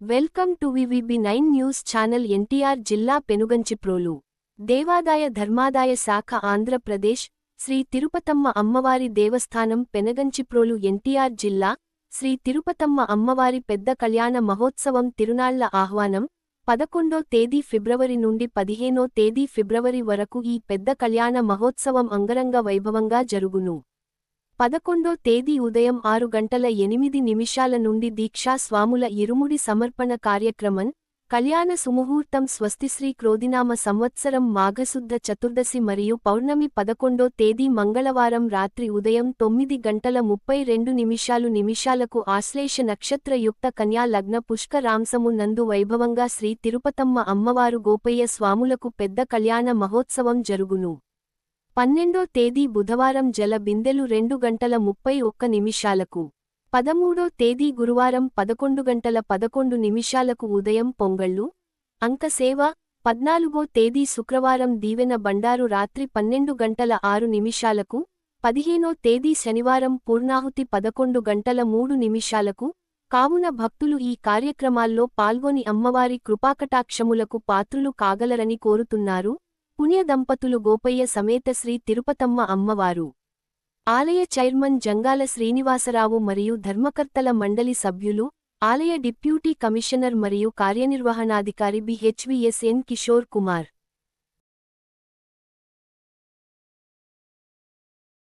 Welcome to VVB nine news channel NTR జిల్లా పెనుగంచిప్రోలు. దేవాదాయ ధర్మాదాయ శాఖ ఆంధ్రప్రదేశ్ శ్రీ తిరుపతమ్మ అమ్మవారి దేవస్థానం పెనగంచిప్రోలు ఎన్టీఆర్ జిల్లా శ్రీ తిరుపతమ్మ అమ్మవారి పెద్ద కళ్యాణ మహోత్సవం తిరునాళ్ళ ఆహ్వానం పదకొండో తేదీ ఫిబ్రవరి నుండి పదిహేనో తేదీ ఫిబ్రవరి వరకు ఈ పెద్ద కళ్యాణ మహోత్సవం అంగరంగ వైభవంగా జరుగును. పదకొండో తేదీ ఉదయం ఆరు గంటల ఎనిమిది నిమిషాల నుండి దీక్షా స్వాముల ఇరుముడి సమర్పణ కార్యక్రమం కళ్యాణ సుముహూర్తం స్వస్తిశ్రీ క్రోధినామ సంవత్సరం మాఘశుద్ధ చతుర్దశి మరియు పౌర్ణమి పదకొండో తేదీ మంగళవారం రాత్రి ఉదయం తొమ్మిది గంటల ముప్పై రెండు నిమిషాలు నిమిషాలకు ఆశ్లేష నక్షత్రయుక్త కన్యా లగ్న పుష్కరాంశము నందు వైభవంగా శ్రీ తిరుపతమ్మ అమ్మవారు గోపయ్య స్వాములకు పెద్ద కళ్యాణ మహోత్సవం జరుగును. పన్నెండో తేదీ బుధవారం జల బిందెలు రెండు గంటల ముప్పై ఒక్క నిమిషాలకు. పదమూడో తేదీ గురువారం పదకొండు గంటల పదకొండు నిమిషాలకు ఉదయం పొంగళ్ళు. అంకసేవ పద్నాలుగో తేదీ శుక్రవారం దీవెన బండారు రాత్రి పన్నెండు గంటల ఆరు నిమిషాలకు. పదిహేనో తేదీ శనివారం పూర్ణాహుతి పదకొండు గంటల మూడు నిమిషాలకు. కావున భక్తులు ఈ కార్యక్రమాల్లో పాల్గొని అమ్మవారి కృపాకటాక్షములకు పాత్రులు కాగలరని కోరుతున్నారు. పుణ్య దంపతులు గోపయ్య సమేత శ్రీ తిరుపతమ్మ అమ్మవారు. ఆలయ చైర్మన్ జంగాల శ్రీనివాసరావు మరియు ధర్మకర్తల మండలి సభ్యులు ఆలయ డిప్యూటీ కమిషనర్ మరియు కార్యనిర్వహణాధికారి బిహెచ్విఎస్ఎన్ కిషోర్ కుమార్.